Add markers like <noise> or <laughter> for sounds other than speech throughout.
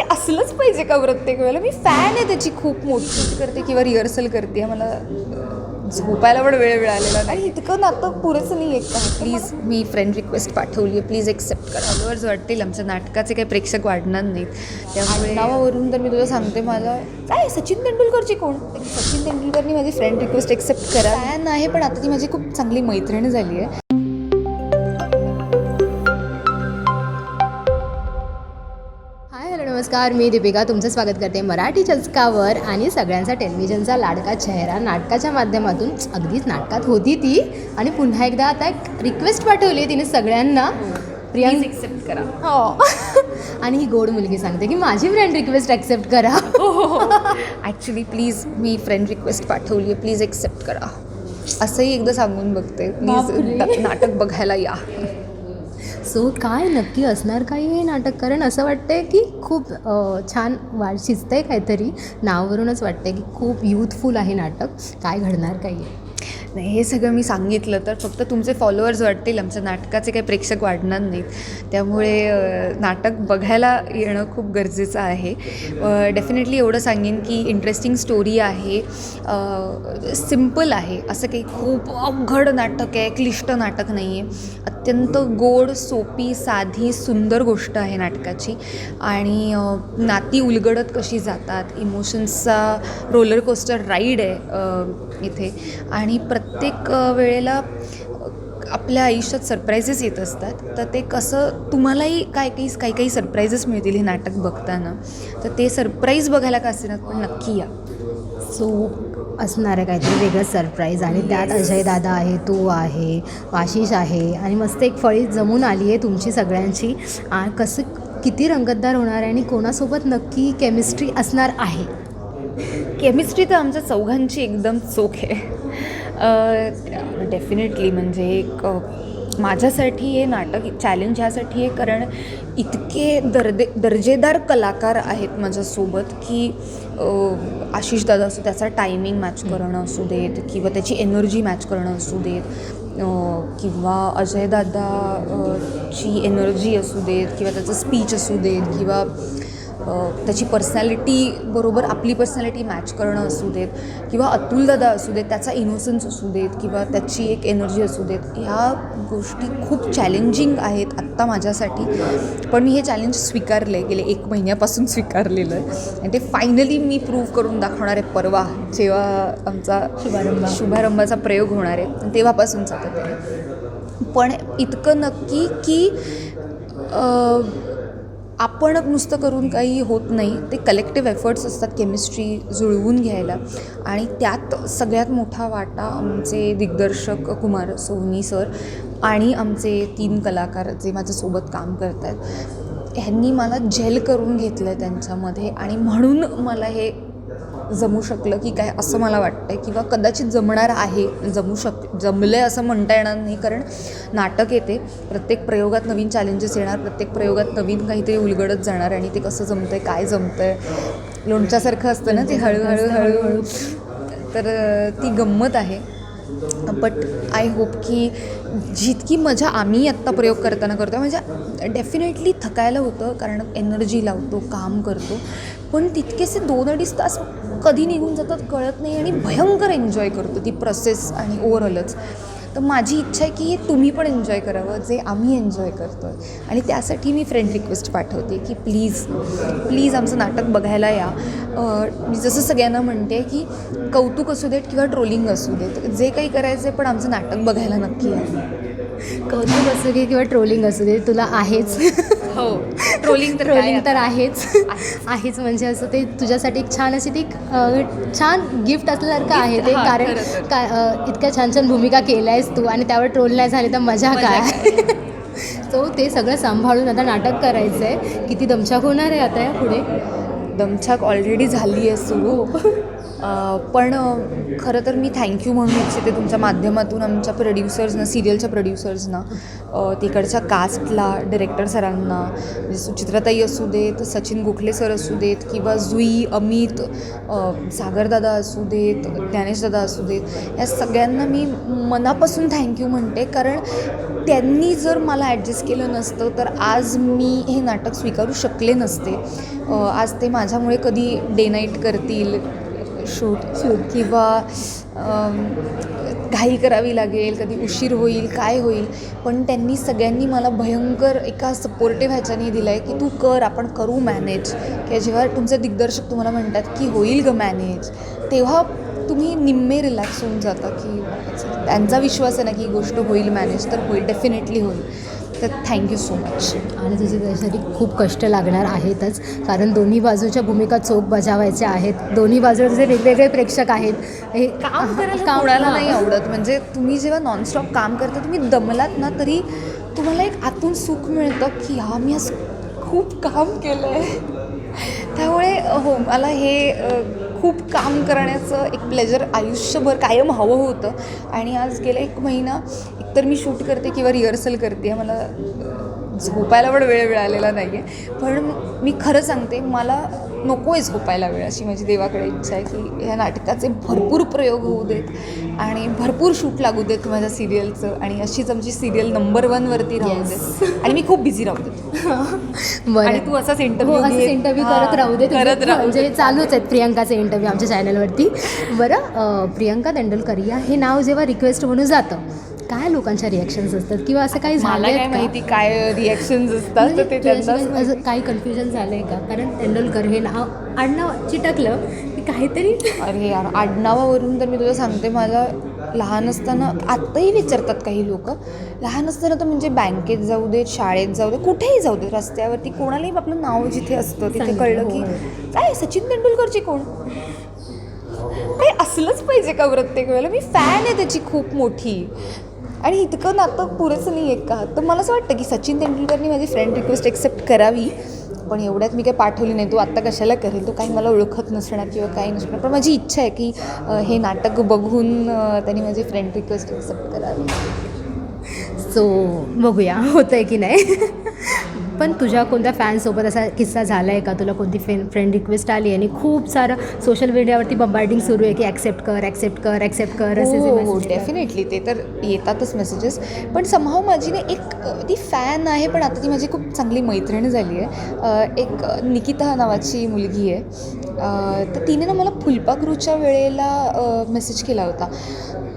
हे असलंच पाहिजे का प्रत्येक वेळेला? मी फॅन आहे त्याची खूप मोठी करते किंवा रिहर्सल करते. मला झोपायला पण वेळ मिळालेला नाही. इतकं नातं पुरेसं नाही आहे का? प्लीज मी फ्रेंड रिक्वेस्ट पाठवली आहे. प्लीज एक्सेप्ट करा. फॉलोअर्स वाटतील आमच्या नाटकाचे काही प्रेक्षक वाढणार नाहीत. त्यामुळे नावावरून तर मी तुला सांगते मला काय सचिन तेंडुलकरची कोण? सचिन तेंडुलकरनी माझी फ्रेंड रिक्वेस्ट एक्सेप्ट करा. फॅन आहे पण आता ती माझी खूप चांगली मैत्रीण झाली आहे. नमस्कार मी दीपिका. तुमचं स्वागत करते मराठी चचकावर आणि सगळ्यांचा टेलिव्हिजनचा लाडका चेहरा नाटकाच्या माध्यमातून. अगदीच नाटकात होती ती आणि पुन्हा एकदा आता एक रिक्वेस्ट पाठवली आहे तिने सगळ्यांना. प्रियांक एक्सेप्ट करा. हो. <laughs> आणि ही गोड मुलगी सांगते की माझी फ्रेंड रिक्वेस्ट ॲक्सेप्ट करा. ॲक्च्युली प्लीज मी फ्रेंड रिक्वेस्ट पाठवली आहे प्लीज एक्सेप्ट करा. असंही एकदा सांगून बघते. प्लीज नाटक बघायला या. सो काय नक्की असणार काय हे नाटक? कारण असं वाटतंय की खूप छान छान वाढ शिजतंय काहीतरी. नावावरूनच वाटतंय की खूप यूथफुल आहे नाटक. काय घडणार काय आहे नाही हे सगळं मी सांगितलं तर फक्त तुमचे फॉलोअर्स वाटतील. आमच्या नाटकाचे काही प्रेक्षक वाढणार नाहीत. त्यामुळे नाटक बघायला येणं खूप गरजेचं आहे. डेफिनेटली एवढं सांगेन की इंटरेस्टिंग स्टोरी आहे. सिंपल आहे. असं काही खूप अवघड नाटक आहे. क्लिष्ट नाटक नाही आहे अत्यंत गोड सोपी साधी सुंदर गोष्ट आहे नाटकाची. आणि नाती उलगडत कशी जातात इमोशन्सचा रोलर कोस्टर राईड आहे इथे. आणि प्रत्येक वेळेला आपल्या आयुष्यात सरप्राईजेस येत असतात. तर ते कसं तुम्हालाही काय काही काही काही सरप्राईजेस मिळतील हे नाटक बघताना. तर ते सरप्राईज बघायला का असेल पण नक्की या. सो असणार आहे काहीतरी वेगळं सरप्राईज आणि त्यात अजय दादा आहे तू आहे आशिष आहे आणि मस्त एक फळी जमून आली आहे तुमची सगळ्यांची. आ, कसं किती रंगतदार होणार आहे आणि कोणासोबत नक्की केमिस्ट्री असणार आहे? केमिस्ट्री तर आमच्या चौघांची एकदम चोख आहे. डेफिनेटली म्हणजे एक माझ्यासाठी हे नाटक चॅलेंज ह्यासाठी आहे कारण इतके दर्दे दर्जेदार कलाकार आहेत माझ्यासोबत की आशिष दादा असो त्याचा टायमिंग मॅच करणं असू देत किंवा त्याची एनर्जी मॅच करणं असू देत किंवा अजय दादा ची एनर्जी असू देत किंवा त्याचं स्पीच असू देत किंवा त्याची पर्सनॅलिटी बरोबर आपली पर्सनॅलिटी मॅच करणं असू देत किंवा अतुलदादा असू देत त्याचा इनोसन्स असू देत किंवा त्याची एक एनर्जी असू देत ह्या गोष्टी खूप चॅलेंजिंग आहेत आत्ता माझ्यासाठी. पण मी हे चॅलेंज स्वीकारलं आहे गेले एक महिन्यापासून स्वीकारलेलं आहे. आणि ते फायनली मी प्रूव्ह करून दाखवणार आहे परवा जेव्हा आमचा शुभारंभ. शुभारंभाचा प्रयोग होणार आहे. आणि तेव्हापासून सातत्याने पण इतकं नक्की की आपण नुसतं करून काही होत नाही ते कलेक्टिव्ह एफर्ट्स असतात केमिस्ट्री जुळवून घ्यायला. आणि त्यात सगळ्यात मोठा वाटा आमचे दिग्दर्शक कुमार सोनी सर आणि आमचे तीन कलाकार जे माझ्यासोबत काम करत आहेत ह्यांनी मला जेल करून घेतलं आहे त्यांच्यामध्ये. आणि म्हणून मला हे जमू शकलं की काय असं मला वाटतं किंवा कदाचित जमणार आहे जमू शक जमलं आहे असं म्हणता येणार नाही कारण नाटक येते प्रत्येक प्रयोगात नवीन चॅलेंजेस येणार प्रत्येक प्रयोगात नवीन काहीतरी उलगडत जाणार आणि ते कसं जमतं आहे काय जमतं आहे लोणच्यासारखं असतं ना ते हळूहळू हळूहळू. तर ती गंमत आहे. बट आय होप की जितकी मजा आम्ही आत्ता प्रयोग करताना करतो म्हणजे डेफिनेटली थकायला होतं कारण एनर्जी लावतो काम करतो पण तितकेसे दोन अडीच तास कधी निघून जातात कळत नाही आणि भयंकर एन्जॉय करतो ती प्रोसेस आणि ओव्हरऑलच तर माझी इच्छा आहे की हे तुम्ही पण एन्जॉय करावं जे आम्ही एन्जॉय करतो आहे आणि त्यासाठी मी फ्रेंड रिक्वेस्ट पाठवते की प्लीज प्लीज आमचं नाटक बघायला या. मी जसं सगळ्यांना म्हणते की कौतुक असू देत किंवा ट्रोलिंग असू देत जे काही करायचं आहे पण आमचं नाटक बघायला नक्की आहे कौतुक असू दे किंवा ट्रोलिंग असू दे तुला आहेच. हो. ट्रोलिंग तर ट्रोलिंग तर आहेच. आहेच. म्हणजे असं ते तुझ्यासाठी एक छान अशी ती छान गिफ्ट असल्यासारखं आहे ते हां, कारण. का इतक्या छान छान भूमिका केल्या आहेस तू आणि त्यावर ट्रोल नाही झाली तर मजा काय? सो <laughs> ते सगळं सांभाळून आता नाटक करायचं आहे किती दमछाक होणार आहे आता या पुढे? दमछाक ऑलरेडी झाली आहे सुरू. अ, पण खरं तर मी थँक्यू म्हणू इच्छिते तुमच्या माध्यमातून आमच्या प्रोड्युसर्सना सिरियलच्या प्रोड्युसर्सना तिकडच्या कास्टला डिरेक्टर सरांना म्हणजे सुचित्राताई असू देत सचिन गोखले सर असू देत किंवा जुई अमित सागरदादा असू देत ज्ञानेशदादा असू देत या सगळ्यांना मी मनापासून थँक्यू म्हणते. कारण त्यांनी जर मला ॲडजस्ट केलं नसतं तर आज मी हे नाटक स्वीकारू शकले नसते. आज ते माझ्यामुळे कधी डे नाईट करतील शूट शूट किंवा घाई करावी लागेल कधी उशीर होईल काय होईल पण त्यांनी सगळ्यांनी मला भयंकर एका सपोर्टिव्ह ह्याच्याने दिलं आहे की तू कर आपण करू मॅनेज किंवा जेव्हा तुमचे दिग्दर्शक तुम्हाला म्हणतात की होईल ग मॅनेज तेव्हा तुम्ही निम्मे रिलॅक्स होऊन जाता की त्यांचा विश्वास आहे ना की ही गोष्ट होईल मॅनेज तर होईल डेफिनेटली होईल. तर थँक्यू सो मच आणि तुझे त्यासाठी खूप कष्ट लागणार आहेतच. कारण दोन्ही बाजूच्या भूमिका चोख बजावायच्या आहेत. दोन्ही बाजूला तुझे वेगवेगळे प्रेक्षक आहेत. हे काम करायला काम- कोणाला. नाही आवडत. म्हणजे तुम्ही जेव्हा नॉनस्टॉप काम करता तुम्ही दमलात ना तरी तुम्हाला एक आतून सुख मिळतं की हा मी आज खूप काम केलं आहे त्यामुळे हो मला हे खूप काम करण्याचं एक प्लेजर आयुष्यभर कायम हवं होतं. आणि आज गेला एक महिना एकतर मी शूट करते किंवा रिहर्सल करते मला झोपायला पण वेळ मिळालेला नाही आहे पण मी खरं सांगते मला नको आहे झोपायला वेळ अशी माझी देवाकडे इच्छा आहे की ह्या नाटकाचे भरपूर प्रयोग होऊ देत आणि भरपूर शूट लागू देत माझ्या सिरियलचं आणि अशीच आमची सिरियल नंबर वनवरती राहू देत. आणि मी खूप बिझी राहू देत. <laughs> बरं. आणि तू असाच हो इंटरव्ह्यू असंच इंटरव्ह्यू करत राहू दे करत राहू म्हणजे. चालूच आहेत प्रियंकाचे इंटरव्ह्यू आमच्या चॅनलवरती बरं प्रियंका तेंडुलकर या हे नाव जेव्हा रिक्वेस्ट म्हणून जातं काय लोकांच्या रिॲक्शन्स असतात? किंवा असं काही झालं काय माहिती काय रिॲक्शन्स असतात माहिती. म्हणजे काही कन्फ्युजन झालं आहे का? कारण तेंडुलकर हे नाव आडनाव चिटकलं की काहीतरी अरे यार आडनावावरून तर मी तुला सांगते मला लहान असताना आत्ताही विचारतात काही लोक लहान असताना तर म्हणजे बँकेत जाऊ देत शाळेत जाऊ दे कुठेही जाऊ दे रस्त्यावरती कोणालाही आपलं नाव जिथे असतं तिथे कळलं की हो. काय सचिन तेंडुलकरची कोण? काही असलंच पाहिजे का प्रत्येक वेळेला? मी फॅन आहे त्याची खूप मोठी. आणि इतकं नातं पुरेसं नाही आहे का? तर मला असं वाटतं की सचिन तेंडुलकरनी माझी फ्रेंड रिक्वेस्ट एक्सेप्ट करावी. पण एवढ्यात मी काही पाठवली नाही. तो आत्ता कशाला करेल? तो काही मला ओळखत नसणार किंवा काही नसणार. पण माझी इच्छा आहे की हे नाटक बघून त्यांनी माझी फ्रेंड रिक्वेस्ट एक्सेप्ट करावी. सो बघूया होतं आहे की नाही. पण तुझ्या कोणत्या फॅनसोबत असा किस्सा झाला आहे का? तुला कोणती फ्रेंड फ्रेंड रिक्वेस्ट आली आणि खूप सारं सोशल मीडियावरती बंबार्डिंग सुरू आहे की ॲक्सेप्ट कर ॲक्सेप्ट कर ॲक्सेप्ट कर असे हो. डेफिनेटली ते तर येतातच मेसेजेस पण समहाव माझी ना एक ती फॅन आहे पण आता ती माझी खूप चांगली मैत्रीण झाली आहे. एक निकिता नावाची मुलगी आहे. तर तिने ना मला फुलपाखरूच्या वेळेला मेसेज केला होता.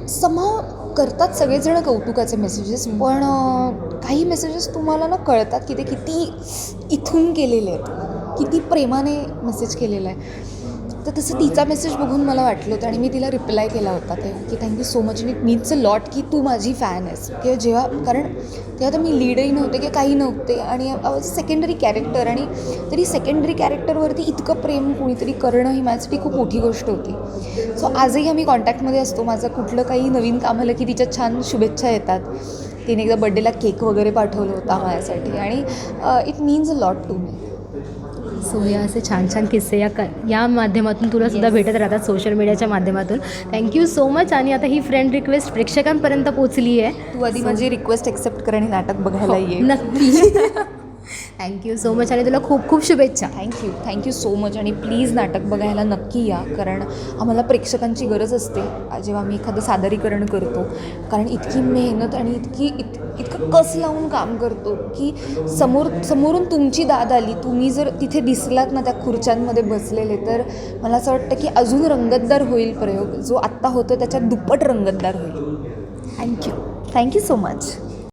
समहाव करतात सगळेजण कौतुकाचे मेसेजेस पण काही मेसेजेस तुम्हाला ना कळतात की ते किती इथून केलेले आहेत किती प्रेमाने मेसेज केलेला आहे. तर तसं तिचा मेसेज बघून मला वाटलं होतं आणि मी तिला रिप्लाय केला होता ते की थँक्यू सो मच आणि मीच अ लॉट की तू माझी फॅन आहेस. किंवा जेव्हा कारण तेव्हा तर मी लीडही नव्हते किंवा काही नव्हते. आणि सेकंडरी कॅरेक्टर आणि तरी सेकंडरी कॅरेक्टरवरती इतकं प्रेम कोणीतरी करणं ही माझ्यासाठी खूप मोठी गोष्ट होती. सो आजही आम्ही कॉन्टॅक्टमध्ये असतो. माझं कुठलं काही नवीन काम आलं की तिच्या छान शुभेच्छा येतात. तिने एकदा बड्डेला केक वगैरे पाठवलं होता माझ्यासाठी आणि it means a lot to me so हे असे छान छान किस्से या क या माध्यमातून तुला सुद्धा भेटत राहतात सोशल मीडियाच्या माध्यमातून. थँक्यू सो मच आणि आता ही फ्रेंड रिक्वेस्ट प्रेक्षकांपर्यंत पोचली आहे तू आधी माझी रिक्वेस्ट एक्सेप्ट कर आणि नाटक बघायला ये. नक्की. <laughs> थँक्यू सो मच आणि तुला खूप खूप शुभेच्छा. Thank you thank you so much आणि प्लीज नाटक बघायला नक्की या कारण आम्हाला प्रेक्षकांची गरज असते जेव्हा आम्ही एखादं सादरीकरण करतो. कारण इतकी मेहनत आणि इतकी इत इतकं कस लावून काम करतो की समोर समोरून तुमची दाद आली तुम्ही जर तिथे दिसलात ना त्या खुर्च्यांमध्ये बसलेले तर मला असं वाटतं की अजून रंगतदार होईल प्रयोग. जो आत्ता होतो त्याच्यात दुप्पट रंगतदार होईल. Thank you thank you so much